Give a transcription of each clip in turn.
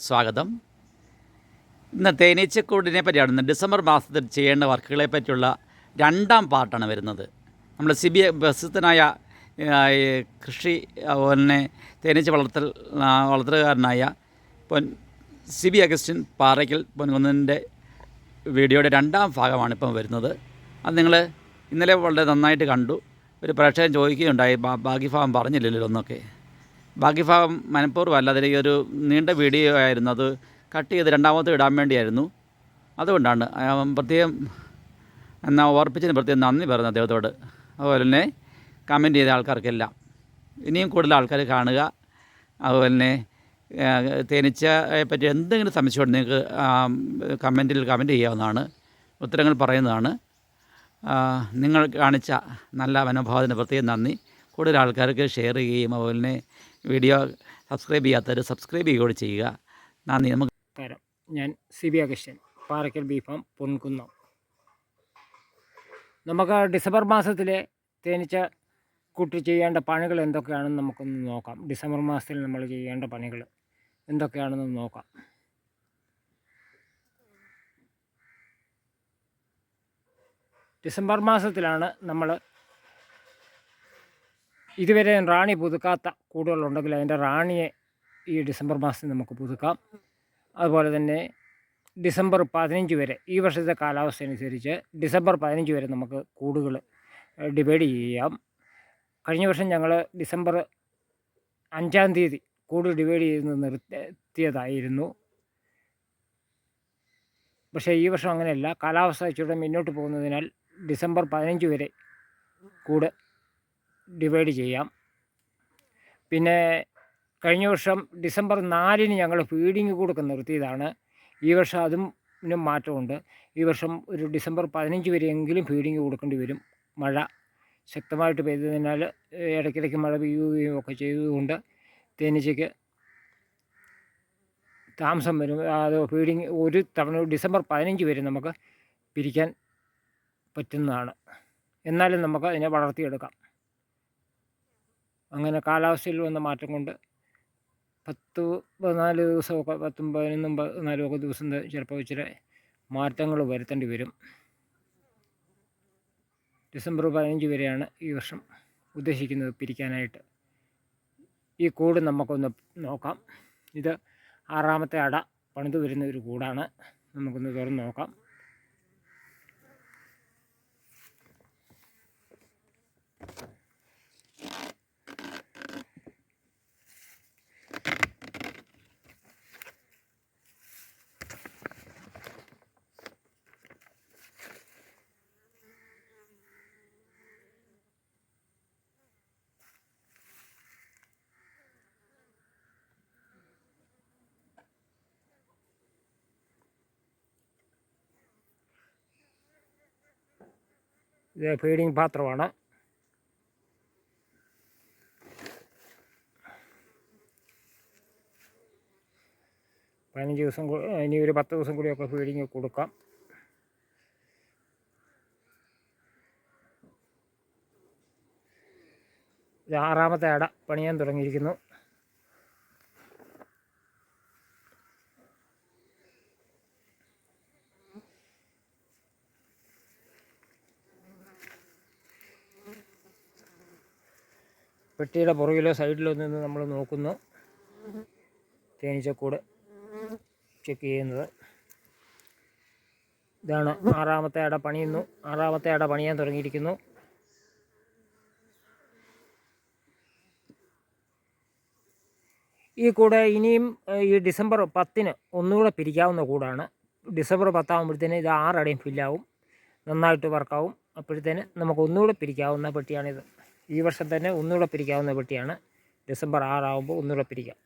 സ്വാഗതം. ഇന്ന് തേനീച്ചക്കൂടിനെ പറ്റിയാണ് ഇന്ന് ഡിസംബർ മാസത്തിൽ ചെയ്യേണ്ട വർക്കുകളെ പറ്റിയുള്ള രണ്ടാം പാർട്ടാണ് വരുന്നത്. നമ്മൾ സി ബി പ്രസിദ്ധനായ കൃഷി അതുപോലെ തേനീച്ച വളർത്തൽ വളർത്തലുകാരനായ പൊൻ സി ബി അഗസ്റ്റിൻ പാറയ്ക്കൽ പൊൻകുന്നതിന്റെ വീഡിയോയുടെ രണ്ടാം ഭാഗമാണ് ഇപ്പം വരുന്നത്. അത് നിങ്ങൾ ഇന്നലെ വളരെ നന്നായിട്ട് കണ്ടു. ഒരു പ്രേക്ഷകൻ ചോദിക്കുകയുണ്ടായി ബാക്കി ഭാഗം പറഞ്ഞില്ലല്ലോ ഒന്നൊക്കെ ബാക്കി ഭാഗം മനഃപൂർവം അല്ല അതിൽ ഈ ഒരു നീണ്ട വീഡിയോ ആയിരുന്നു. അത് കട്ട് ചെയ്ത് രണ്ടാമത്തെ ഇടാൻ വേണ്ടിയായിരുന്നു. അതുകൊണ്ടാണ്. പ്രത്യേകം എന്നാൽ ഓർപ്പിച്ചതിന് പ്രത്യേകം നന്ദി പറയുന്നു അദ്ദേഹത്തോട്. അതുപോലെ തന്നെ കമന്റ് ചെയ്ത ആൾക്കാർക്കെല്ലാം. ഇനിയും കൂടുതൽ ആൾക്കാർ കാണുക. അതുപോലെ തന്നെ തേനീച്ചയെ പറ്റി എന്തെങ്കിലും സംശയമുണ്ട് നിങ്ങൾക്ക് കമന്റിൽ കമന്റ് ചെയ്യാവുന്നതാണ്. ഉത്തരങ്ങൾ പറയുന്നതാണ്. നിങ്ങൾ കാണിച്ച നല്ല മനോഭാവത്തിന് പ്രത്യേകം നന്ദി. കൂടുതൽ ആൾക്കാർക്ക് ഷെയർ ചെയ്യുകയും അതുപോലെ തന്നെ വീഡിയോ സബ്സ്ക്രൈബ് ചെയ്യാത്തവർ സബ്സ്ക്രൈബ് ചെയ്യുകയോട് ചെയ്യുക. നന്ദി. നമുക്ക് നമസ്കാരം ഞാൻ C B Augustine Parakkal B farm Ponkunnam. നമുക്ക് ഡിസംബർ മാസത്തിലെ തേനീച്ച കൂട്ടി ചെയ്യേണ്ട പണികൾ എന്തൊക്കെയാണെന്ന് നമുക്കൊന്ന് നോക്കാം. ഡിസംബർ മാസത്തിൽ നമ്മൾ ചെയ്യേണ്ട പണികൾ എന്തൊക്കെയാണെന്ന് നോക്കാം. ഡിസംബർ മാസത്തിലാണ് നമ്മൾ ഇതുവരെ റാണി പുതുക്കാത്ത കൂടുകളുണ്ടെങ്കിൽ അതിന്റെ റാണിയെ ഈ ഡിസംബർ മാസത്തിൽ നമുക്ക് പുതുക്കാം. അതുപോലെ തന്നെ ഡിസംബർ പതിനഞ്ച് വരെ ഈ വർഷത്തെ കാലാവസ്ഥ അനുസരിച്ച് ഡിസംബർ പതിനഞ്ച് വരെ നമുക്ക് കൂടുകൾ ഡിവൈഡ് ചെയ്യാം. കഴിഞ്ഞ വർഷം ഞങ്ങൾ ഡിസംബർ അഞ്ചാം തീയതി കൂട് ഡിവൈഡ് ചെയ്ത് നിർത്തിയതായിരുന്നു. പക്ഷേ ഈ വർഷം അങ്ങനെയല്ല. കാലാവസ്ഥ ഇച്ചിരി മുന്നോട്ട് പോകുന്നതിനാൽ ഡിസംബർ പതിനഞ്ച് വരെ കൂട് ഡിവൈഡ് ചെയ്യാം. പിന്നെ കഴിഞ്ഞ വർഷം ഡിസംബർ നാലിന് ഞങ്ങൾ ഫീഡിങ് കൊടുക്ക നിർത്തിയതാണ്. ഈ വർഷം അതും മാറ്റമുണ്ട്. ഈ വർഷം ഒരു ഡിസംബർ പതിനഞ്ച് വരെയെങ്കിലും ഫീഡിങ് കൊടുക്കേണ്ടി വരും. മഴ ശക്തമായിട്ട് പെയ്തതിനാൽ ഇടയ്ക്കിടയ്ക്ക് മഴ പെയ്യുകയും ഒക്കെ ചെയ്തതുകൊണ്ട് തേനീച്ചയ്ക്ക് താമസം വരും. അത് ഫീഡിങ് ഒരു തവണ ഡിസംബർ പതിനഞ്ച് വരെ നമുക്ക് പിരിക്കാൻ പറ്റുന്നതാണ്. എന്നാലും നമുക്ക് അതിനെ വളർത്തിയെടുക്കാം. അങ്ങനെ കാലാവസ്ഥയിൽ വന്ന മാറ്റം കൊണ്ട് പത്ത് പതിനാല് ദിവസമൊക്കെ പത്തും പതിനൊന്നും പതിനാലും ഒക്കെ ദിവസം ചിലപ്പോൾ ഇച്ചിരി മാറ്റങ്ങൾ വരുത്തേണ്ടി വരും. ഡിസംബർ പതിനഞ്ച് വരെയാണ് ഈ വർഷം ഉദ്ദേശിക്കുന്നത് പിരിക്കാനായിട്ട്. ഈ കൂട് നമുക്കൊന്ന് നോക്കാം. ഇത് ആറാമത്തെ അട പണിത് വരുന്ന ഒരു കൂടാണ്. നമുക്കൊന്ന് തുറന്ന് നോക്കാം. ഇത് ഫീഡിങ് പാത്രമാണ്. പതിനഞ്ച് ദിവസം ഇനി ഒരു പത്ത് ദിവസം കൂടിയൊക്കെ ഫീഡിങ് കൊടുക്കാം. ഇത് ആറാമത്തെ അട പണിയാൻ തുടങ്ങിയിരിക്കുന്നു. പെട്ടിയുടെ പുറകിലോ സൈഡിലോ നിന്ന് നമ്മൾ നോക്കുന്നു. തേനീച്ചക്കൂട് ചെക്ക് ചെയ്യുന്നത്. ഇതാണ് ആറാമത്തെ അട പണിയുന്നു. ആറാമത്തെ അട പണിയാൻ തുടങ്ങിയിരിക്കുന്നു. ഈ കൂടെ ഇനിയും ഈ ഡിസംബർ പത്തിന് ഒന്നുകൂടെ പിരിക്കാവുന്ന കൂടാണ്. ഡിസംബർ പത്താകുമ്പോഴത്തേന് ഇത് ആറടയും ഫില്ലാവും നന്നായിട്ട് വർക്കാവും അപ്പോഴത്തേന് നമുക്ക് ഒന്നുകൂടെ പിരിക്കാവുന്ന പെട്ടിയാണിത്. ഈ വർഷം തന്നെ ഒന്നുകൂടെ പിരിക്കാവുന്ന പെട്ടിയാണ്. ഡിസംബർ ആറാകുമ്പോൾ ഒന്നുകൂടെ പിരിക്കാം.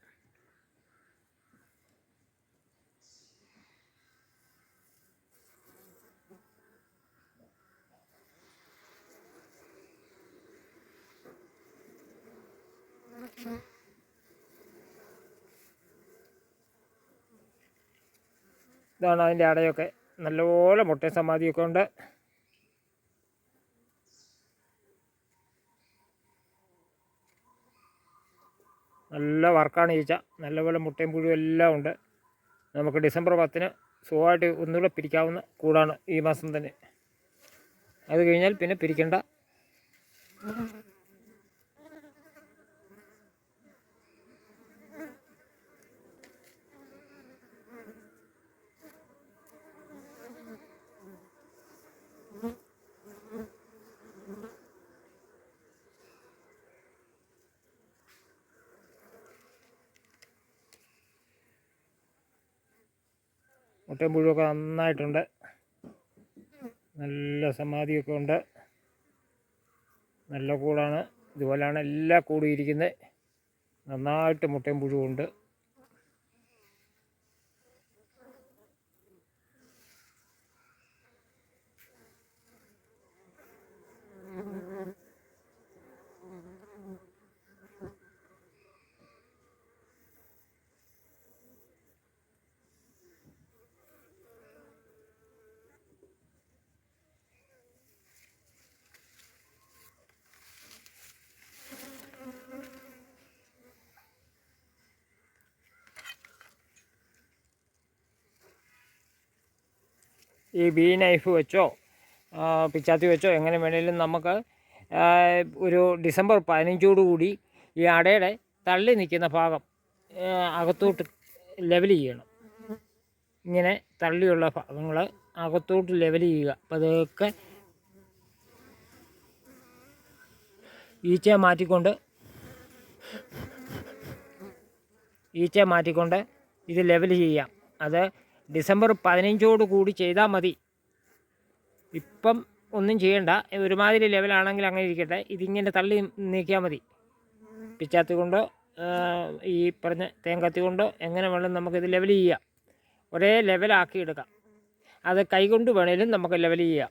ഇതാണ് അതിന്റെ അടയൊക്കെ. നല്ലപോലെ മുട്ടയും സമാധിയൊക്കെ ഉണ്ട്. നല്ല വർക്കാണ് ഈച്ച നല്ലപോലെ മുട്ടയും പുഴുവും എല്ലാം ഉണ്ട്. നമുക്ക് ഡിസംബർ പത്തിന് സുഖമായിട്ട് ഒന്നുകൂടെ പിരിക്കാവുന്ന കൂടാണ് ഈ മാസം തന്നെ. അത് കഴിഞ്ഞാൽ പിന്നെ പിരിക്കേണ്ട. മുട്ടയും പുഴുവൊക്കെ നന്നായിട്ടുണ്ട്. നല്ല സമാധിയൊക്കെ ഉണ്ട്. നല്ല കൂടാണ്. ഇതുപോലെയാണ് എല്ലാ കൂടും ഇരിക്കുന്നത് നന്നായിട്ട് മുട്ടയും പുഴുവുണ്ട് ഈ ബി നൈഫ് വെച്ചോ പിച്ചാത്തി വെച്ചോ എങ്ങനെ വേണേലും നമുക്ക് ഒരു ഡിസംബർ പതിനഞ്ചോടു കൂടി ഈ അടയുടെ തള്ളി നിൽക്കുന്ന ഭാഗം അകത്തോട്ട് ലെവൽ ചെയ്യണം. ഇങ്ങനെ തള്ളിയുള്ള ഭാഗങ്ങൾ അകത്തോട്ട് ലെവൽ ചെയ്യുക. അപ്പോൾ അതൊക്കെ ഈച്ചയെ മാറ്റിക്കൊണ്ട് ഈച്ചയെ മാറ്റിക്കൊണ്ട് ഇത് ലെവൽ ചെയ്യാം. അത് ഡിസംബർ പതിനഞ്ചോട് കൂടി ചെയ്താൽ മതി. ഇപ്പം ഒന്നും ചെയ്യണ്ട. ഒരുമാതിരി ലെവലാണെങ്കിൽ അങ്ങനെ ഇരിക്കട്ടെ. ഇതിങ്ങനെ തള്ളി നീക്കിയാൽ മതി. പിച്ചാത്തി കൊണ്ടോ ഈ പറഞ്ഞ തേങ്കത്തി കൊണ്ടോ എങ്ങനെ വേണം നമുക്കിത് ലെവൽ ചെയ്യാം. ഒരേ ലെവലാക്കി എടുക്കാം. അത് കൈകൊണ്ട് വേണേലും നമുക്ക് ലെവൽ ചെയ്യാം.